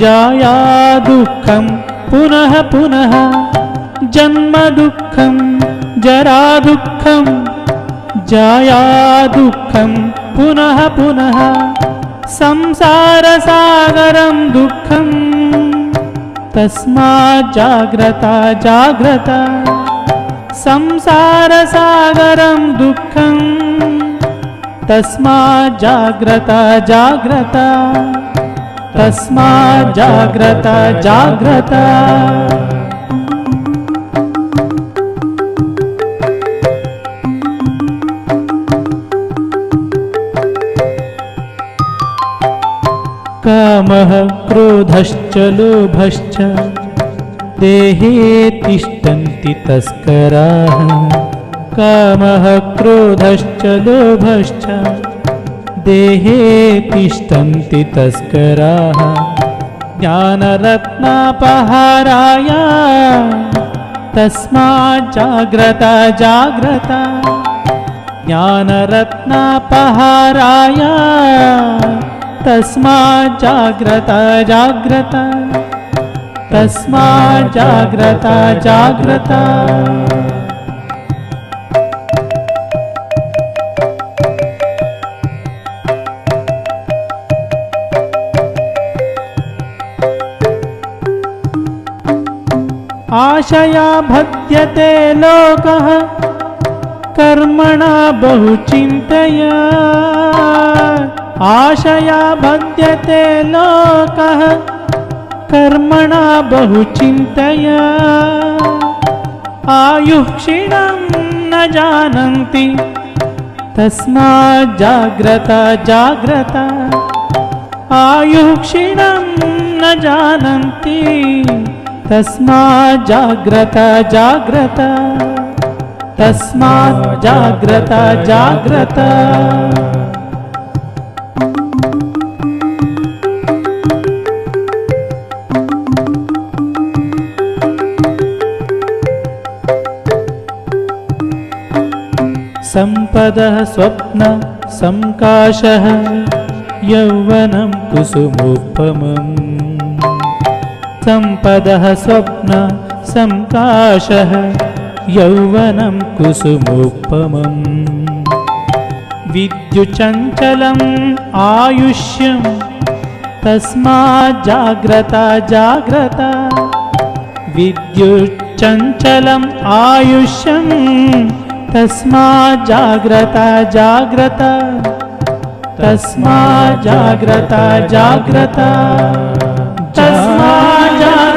जाया दुःखं पुनः पुनः जन्मदुःखं जरादुःखं जाया दुःखं पुनः पुनः संसारसागरं दुःखम् तस्मात् जाग्रता संसारसागरं दुःखम् तस्मात् जाग्रता जाग्रता तस्मात् जाग्रता जाग्रता। कामः क्रोधश्च लोभश्च देहे तिष्ठन्ति तस्कराः। कामः क्रोधश्च लोभश्च देहे तिष्ठन्ति तस्कराः। ज्ञानरत्नापहाराय तस्मात् जाग्रता। ज्ञानरत्नापहाराय तस्मात् जाग्रता। जाग्रता तस्मात् जाग्रता आशया भद्यते लोकः कर्मणा बहु चिन्तया आशया भद्यते लोकः कर्मणा बहु चिन्तया आयुः क्षीणं न जानन्ति तस्मात् जाग्रता जाग्रता। आयुः क्षीणं न जानन्ति तस्मात् जाग्रता जाग्रता। तस्मात् जाग्रता जाग्रता। सम्पदः स्वप्न सङ्काशः यौवनं कुसुमोपमम् सम्पदः स्वप्न सङ्काशः यौवनं कुसुमोपमम् विद्युचञ्चलम् आयुष्यं तस्मात् जाग्रता। विद्युच्चञ्चलम् आयुष्यं तस्मात् जाग्रता। जाग्रता तस्मात् जाग्रता। तस्मात्